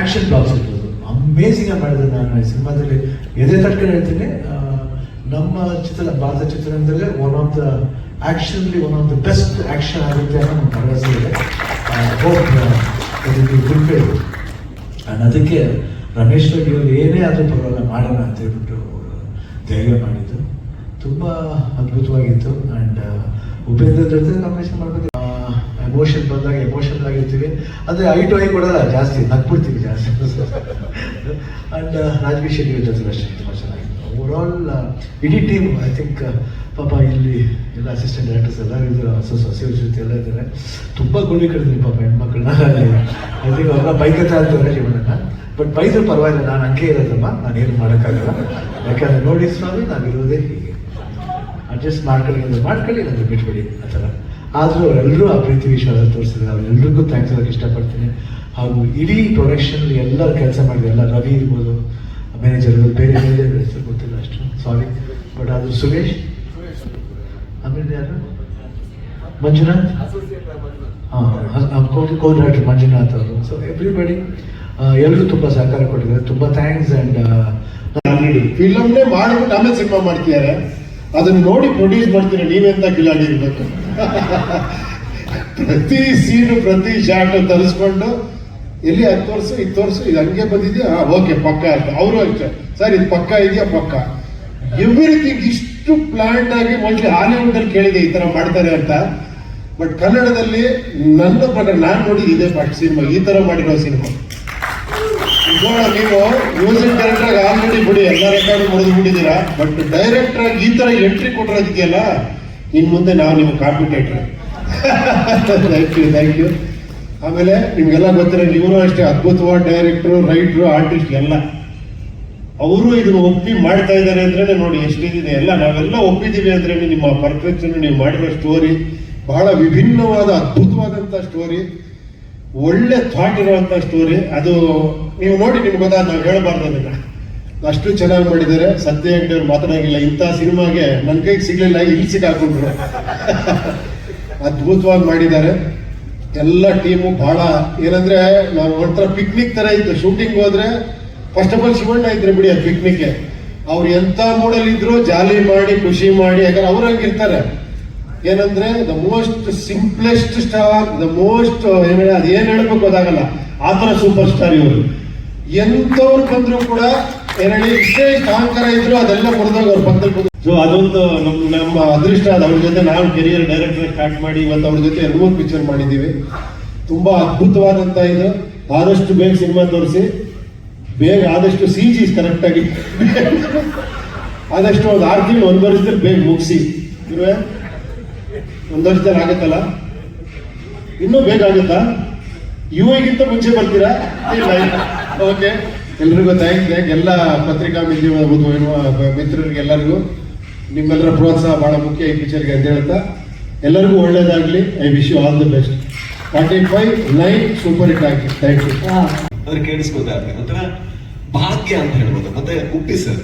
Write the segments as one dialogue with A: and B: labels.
A: Action blocks ಇರ್ಬೋದು. Amazing ಆಗಿ ಮಾಡಿದ್ರು ನಾನು ಸಿನಿಮಾದಲ್ಲಿ. ಎದೆ ತಟ್ಕೊಂಡು ಹೇಳ್ತೀನಿ ನಮ್ಮ ಚಿತ್ರ, ಭಾರತ ಚಿತ್ರರಂಗದಲ್ಲೇ one of the ಆಕ್ಷನ್ಲಿ one of the best action ಆಗುತ್ತೆ ಅನ್ನೋ ನಮ್ಮ ಭರವಸೆ ಇದೆ. ಹೋಪ್ ಗುಡ್ ಆ್ಯಂಡ್ ಅದಕ್ಕೆ ರಮೇಶ್ ರೆಡ್ಡಿ ಅವರು ಏನೇ ಆದರೂ ಪರವಾಗಿಲ್ಲ, ಮಾಡೋಣ ಅಂತ ಹೇಳ್ಬಿಟ್ಟು ಅವರು ಧೈರ್ಯ ಮಾಡಿದ್ದು ತುಂಬ ಅದ್ಭುತವಾಗಿತ್ತು. ಆ್ಯಂಡ್ ಉಪೇಂದ್ರ ಜೊತೆ ಕಾಂಬಿನೇಷನ್ ಮಾಡ್ಬೇಕು ಎಮೋಷನ್ ಬಂದಾಗ ಎಮೋಷನ್ ಆಗಿರ್ತೀವಿ. ಅಂದರೆ ಐ ಟು ಐ ಕೊಡಲ್ಲ, ಜಾಸ್ತಿ ನಗ್ಬಿಡ್ತೀವಿ ಜಾಸ್ತಿ. ಆ್ಯಂಡ್ ರಾಜವಿ ಶೆಟ್ಟಿ ಜೊತೆ ಅಷ್ಟೇ, ತುಂಬ ಚೆನ್ನಾಗಿತ್ತು. ಆಲ್ ಇಡೀ ಟೀಮ್ ಐ ಥಿಂಕ್ ಪಾಪ ಇಲ್ಲಿ ಎಲ್ಲ ಅಸಿಸ್ಟೆಂಟ್ ಡೈರೆಕ್ಟರ್ಸ್ ಎಲ್ಲರೂ ಇದ್ದಾರೆ ಹೊಸ ಸೊಸೆಯವ್ರ ಜೊತೆ ಎಲ್ಲ ಇದ್ದಾರೆ. ತುಂಬ ಗುಳಿ ಕಟ್ತೀನಿ ಪಾಪ ಹೆಣ್ಮಕ್ಳನ್ನ. ಐ ಥಿಂಕ್ ಅವ್ರನ್ನ ಬೈಕತ್ತೆ ಅಂತಾರೆ ಜೀವನನ ಬಟ್ ಬೈದ್ರು ಪರವಾಗಿಲ್ಲ, ನಾನು ಹಂಗೆ ಇರೋದಮ್ಮ, ನಾನು ಏನು ಮಾಡೋಕ್ಕಾಗಲ್ಲ. ಯಾಕಂದ್ರೆ ನೋಡಿ ಸ್ವಾಮಿ, ನಾವಿರೋದೇ ಹೀಗೆ. ಅಡ್ಜಸ್ಟ್ ಮಾಡ್ಕೊಳ್ಳಿ ಅಂದ್ರೆ ಮಾಡ್ಕೊಳ್ಳಿ ನಾನು ಬಿಟ್ಬಿಡಿ, ಆ ಥರ. ಆದರೂ ಅವರೆಲ್ಲರೂ ಆ ಪ್ರೀತಿ ವಿಶ್ವಾಸ ತೋರಿಸಿದ್ರು ಅವರೆಲ್ಲರಿಗೂ ಥ್ಯಾಂಕ್ಸ್ ಹೇಳೋಕ್ಕೆ ಇಷ್ಟಪಡ್ತೀನಿ. ಹಾಗೂ ಇಡೀ ಪ್ರೊಡಕ್ಷನ್ ಎಲ್ಲರೂ ಕೆಲಸ ಮಾಡಿದ್ರು, ಎಲ್ಲ ರವಿ ಇರ್ಬೋದು ಮ್ಯಾನೇಜರ್ ಬೇರೆ ಬೇರೆ ಹೆಸರು ಗೊತ್ತಿಲ್ಲ ಅಷ್ಟು ಸಾರಿ ಬಟ್ ಅದು ಸುರೇಶ್, ಆಮೇಲೆ ಯಾರು? ಮಂಜುನಾಥ್? ಹಾಂ ಕೋ ಡೈರೆಕ್ಟರ್ ಮಂಜುನಾಥ್ ಅವರು. ಸೊ ಎವ್ರಿಬಡಿ ಎಲ್ಲರೂ ತುಂಬ ಸಹಕಾರ ಕೊಟ್ಟಿದ್ದಾರೆ. ತುಂಬ ಥ್ಯಾಂಕ್ಸ್ ಆ್ಯಂಡ್
B: ಫಿಲಮ್ನೇ ಮಾಡಿಬಿಟ್ಟು ಆಮೇಲೆ ಸಿನಿಮಾ ಮಾಡ್ತಿದ್ದಾರೆ. ಅದನ್ನ ನೋಡಿ ಪ್ರೊಡ್ಯೂಸ್ ಮಾಡ್ತೀರ ನೀವೆಂತ ಕಿಲಾಡಿ ಇರಬೇಕು. ಪ್ರತಿ ಸೀನು, ಪ್ರತಿ ಶಾಟ್ ತರಿಸ್ಕೊಂಡು, ಎಲ್ಲಿ ಹತ್ತು ವರ್ಷ, ಇತ್ತು ವರ್ಷ ಇದು ಹಂಗೆ ಬಂದಿದ್ಯಾ? ಓಕೆ ಪಕ್ಕ ಅಂತ. ಅವರು ಅಷ್ಟೇ. ಸರ್, ಇದು ಪಕ್ಕ ಇದೆಯಾ? ಪಕ್ಕ. ಎವ್ರಿಥಿಂಗ್ ಇಷ್ಟು ಪ್ಲಾಂಟ್ ಆಗಿ ಮೊದಲು ಹಾಲಿವುಡ್ ಅಲ್ಲಿ ಕೇಳಿದೆ ಈ ತರ ಮಾಡ್ತಾರೆ ಅಂತ. ಬಟ್ ಕನ್ನಡದಲ್ಲಿ ನನ್ನ ಪಟ್ಟ ನಾನು ನೋಡಿ ಇದೇ ಫಸ್ಟ್ ಸಿನಿಮಾ ಈ ತರ ಮಾಡಿರೋ ಸಿನಿಮಾ ಇವಾಗ ನೀವು ಮ್ಯೂಸಿಕ್ ಡೈರೆಕ್ಟರ್ ಆಲ್ರೆಡಿ ಬಿಡಿ, ಎಲ್ಲ ರೆಕಾರ್ಡ್ ಮುರಿದು ಬಿಟ್ಟಿದ್ದೀರಾ? ಬಟ್ ಡೈರೆಕ್ಟರ್ ಈ ಥರ ಎಂಟ್ರಿ ಕೊಟ್ಟಿರೋದಕ್ಕೆಲ್ಲ ಇನ್ ಮುಂದೆ ನಾವು ನಿಮ್ಮ competitor thank you thank you ಆಮೇಲೆ ನಿಮಗೆಲ್ಲ ಗೊತ್ತಿರೋ ಇವರು ಅಷ್ಟೇ ಅದ್ಭುತವಾದ ಡೈರೆಕ್ಟ್ರು ರೈಟ್ರು ಆರ್ಟಿಸ್ಟ್ ಎಲ್ಲ. ಅವರು ಇದನ್ನು ಒಪ್ಪಿ ಮಾಡ್ತಾ ಇದ್ದಾರೆ ಅಂದ್ರೆ ನೋಡಿ ಎಷ್ಟಿದೆ ಎಲ್ಲ ನಾವೆಲ್ಲ ಒಪ್ಪಿದ್ದೀವಿ ಅಂದ್ರೆ ನಿಮ್ಮ ಪರ್ಫೆಕ್ಷನ್ ನೀವು ಮಾಡಿರೋ ಸ್ಟೋರಿ ಬಹಳ ವಿಭಿನ್ನವಾದ ಅದ್ಭುತವಾದಂಥ ಸ್ಟೋರಿ ಒಳ್ಳೆ ಥಾಟ್ ಇರುವಂತ ಸ್ಟೋರಿ ಅದು ನೀವು ನೋಡಿ, ನಿಮ್ಗೆ ಗೊತ್ತಾದ ನಾವು ಹೇಳಬಾರ್ದು ಅದನ್ನ ಅಷ್ಟು ಚೆನ್ನಾಗಿ ಮಾಡಿದ್ದಾರೆ. ಸತ್ಯ ಹೆಗ್ಡೆ ಅವ್ರು ಮಾತನಾಗಿಲ್ಲ ಇಂಥ ಸಿನಿಮಾಗೆ ನನ್ನ ಕೈಗೆ ಸಿಗ್ಲಿಲ್ಲ, ಇಲ್ಲಿ ಸಿಕ್ಕಾಕೊಂಡ್ರು. ಅದ್ಭುತವಾಗಿ ಮಾಡಿದ್ದಾರೆ. ಎಲ್ಲ ಟೀಮು ಬಹಳ ಏನಂದ್ರೆ ನಾವು ಒಂಥರ ಪಿಕ್ನಿಕ್ ತರ ಇತ್ತು. ಶೂಟಿಂಗ್ ಹೋದ್ರೆ ಫಸ್ಟ್ ಆಫ್ ಆಲ್ ಶಿವಣ್ಣ ಇದ್ರೆ ಬಿಡಿ ಅದು ಪಿಕ್ನಿಕ್ಗೆ ಅವ್ರು ಎಂತ ಮೂಡಲ್ಲಿ ಇದ್ರು, ಜಾಲಿ ಮಾಡಿ, ಖುಷಿ ಮಾಡಿ, ಯಾಕಂದ್ರೆ ಅವ್ರ ಹಂಗಿರ್ತಾರೆ. ಏನಂದ್ರೆ the most simplest star the most ಏನ್ ಏನ್ ಹೇಳ್ಬೇಕು ಗೊತ್ತಾಗಲ್ಲ. ಆತರ ತರ ಸೂಪರ್ ಸ್ಟಾರ್ ಇವರು. ಎಂತವ್ರು ಬಂದ್ರು ಕೂಡ ಏನೇ ಇಷ್ಟೇ ಅಹಂಕಾರ ಇದ್ರು ಅದೆಲ್ಲ ಕೊಡ್ದಾಗ ಅವ್ರ ಪಕ್ಕದಲ್ಲಿ ಸೊ ಅದೊಂದು ನಮ್ ನಮ್ಮ ಅದೃಷ್ಟ ಅದು ಜೊತೆ ನಾವು ಕೆರಿಯರ್ ಡೈರೆಕ್ಟರ್ ಸ್ಟಾರ್ಟ್ ಮಾಡಿ ಇವತ್ತು ಅವ್ರ ಜೊತೆ ಎರಡು ಮೂರು ಪಿಕ್ಚರ್ ಮಾಡಿದ್ದೀವಿ ತುಂಬಾ ಅದ್ಭುತವಾದಂತ ಇದು. ಆದಷ್ಟು ಬೇಗ ಸಿನಿಮಾ ತೋರಿಸಿ. ಬೇಗ ಆದಷ್ಟು ಸಿ ಜಿ ಕರೆಕ್ಟ್ ಆಗಿ. ಆದಷ್ಟು ಒಂದು ಆರು ತಿಂಗಳು ಒಂದು ವರ್ಷದಲ್ಲಿ ಬೇಗ ಮುಗಿಸಿ. ಇರುವೆ ಒಂದು ವರ್ಷದಲ್ಲಿ ಆಗತ್ತಲ್ಲ? ಇನ್ನೂ ಬೇಗ ಆಗುತ್ತಾ? ಯುವಗಿಂತ ಮುಂಚೆ ಬರ್ತೀರಾ? ಓಕೆ ಎಲ್ರಿಗೂ ಥ್ಯಾಂಕ್ ಥ್ಯಾಂಕ್ ಎಲ್ಲ ಪತ್ರಿಕಾ ಮಿತ್ರರಿಗೆ ಎಲ್ಲರಿಗೂ. ನಿಮ್ಮೆಲ್ಲರ ಪ್ರೋತ್ಸಾಹ ಬಹಳ ಮುಖ್ಯ ಈ ಪಿಕ್ಚರ್ಗೆ ಅಂತ ಹೇಳ್ತಾ. ಎಲ್ಲರಿಗೂ ಒಳ್ಳೇದಾಗಲಿ. I wish you all the best forty five nine super hit ಆಗಿ ಥ್ಯಾಂಕ್ ಯು
C: ಅದ್ರ ಕೇಳಿಸ್ಕೊತಾ ಒಂಥರ ಭಾಗ್ಯ ಅಂತ ಹೇಳ್ಬೋದು. ಮತ್ತೆ ಉಪ್ಪಿ ಸರ್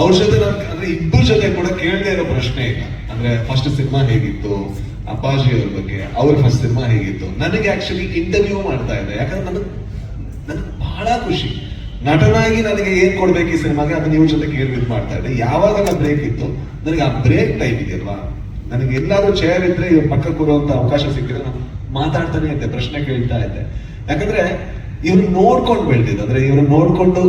C: ಅವ್ರ ಜೊತೆ ನಾನು ಅಂದ್ರೆ ಇಬ್ಬರ ಜೊತೆ ಕೂಡ ಕೇಳದೆ ಇರೋ ಪ್ರಶ್ನೆ ಇಲ್ಲ. ಅಂದ್ರೆ ಫಸ್ಟ್ ಸಿನಿಮಾ ಹೇಗಿತ್ತು? ಅಪ್ಪಾಜಿ ಅವ್ರ ಬಗ್ಗೆ, ಅವ್ರ ಫಸ್ಟ್ ಸಿನಿಮಾ ಹೇಗಿತ್ತು? ನನಗೆ ಆಕ್ಚುಲಿ ಇಂಟರ್ವ್ಯೂ ಮಾಡ್ತಾ ಇದ್ದೆ. ಯಾಕಂದ್ರೆ ನನಗೆ ನನಗೆ ಬಹಳ ಖುಷಿ. ನಟನಾಗಿ ನನಗೆ ಏನ್ ಕೊಡ್ಬೇಕು ಈ ಸಿನಿಮಾಗೆ ಅದನ್ನ ಇವ್ರ ಜೊತೆ ಕೇಳಿ ಮಾಡ್ತಾ ಇದ್ದೆ. ಯಾವಾಗ ಬ್ರೇಕ್ ಇತ್ತು? ನನಗೆ ಆ ಬ್ರೇಕ್ ಟೈಮ್ ಇದೆಯಲ್ವಾ ನನಗೆ ಎಲ್ಲಾದ್ರೂ ಚೇರ್ ಇದ್ರೆ ಇವ್ರ ಪಕ್ಕ ಕೂರುವಂತ ಅವಕಾಶ ಸಿಕ್ಕಿದ್ರೆ ನಾನು ಮಾತಾಡ್ತಾನೆ ಇದ್ದೆ, ಪ್ರಶ್ನೆ ಕೇಳ್ತಾ ಇದ್ದೆ. ಯಾಕಂದ್ರೆ ಇವ್ರು ನೋಡ್ಕೊಂಡು ಬೆಳೆದಿದ್ದು, ಅಂದ್ರೆ ಇವ್ರು ನೋಡ್ಕೊಂಡು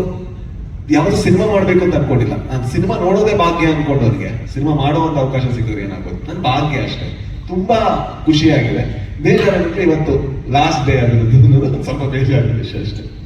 C: ಯಾವ್ದು ಸಿನಿಮಾ ಮಾಡ್ಬೇಕು ಅಂತ ಅನ್ಕೊಂಡಿಲ್ಲ. ನಾನು ಸಿನಿಮಾ ನೋಡೋದೇ ಭಾಗ್ಯ ಅನ್ಕೊಂಡವ್ರಿಗೆ. ಸಿನಿಮಾ ಮಾಡುವಂತ ಅವಕಾಶ ಸಿಕ್ಕಿದ್ರೆ ಏನಾಗುತ್ತೆ ನನ್ ಭಾಗ್ಯ ಅಷ್ಟೇ. ತುಂಬಾ ಖುಷಿಯಾಗಿದೆ. ಬೇಜಾರಾಗುತ್ತೆ ಇವತ್ತು ಲಾಸ್ಟ್ ಡೇ ಆಗಿರೋದು ಸ್ವಲ್ಪ ಬೇಜಾರಾಗಿದೆ ಅಷ್ಟೇ.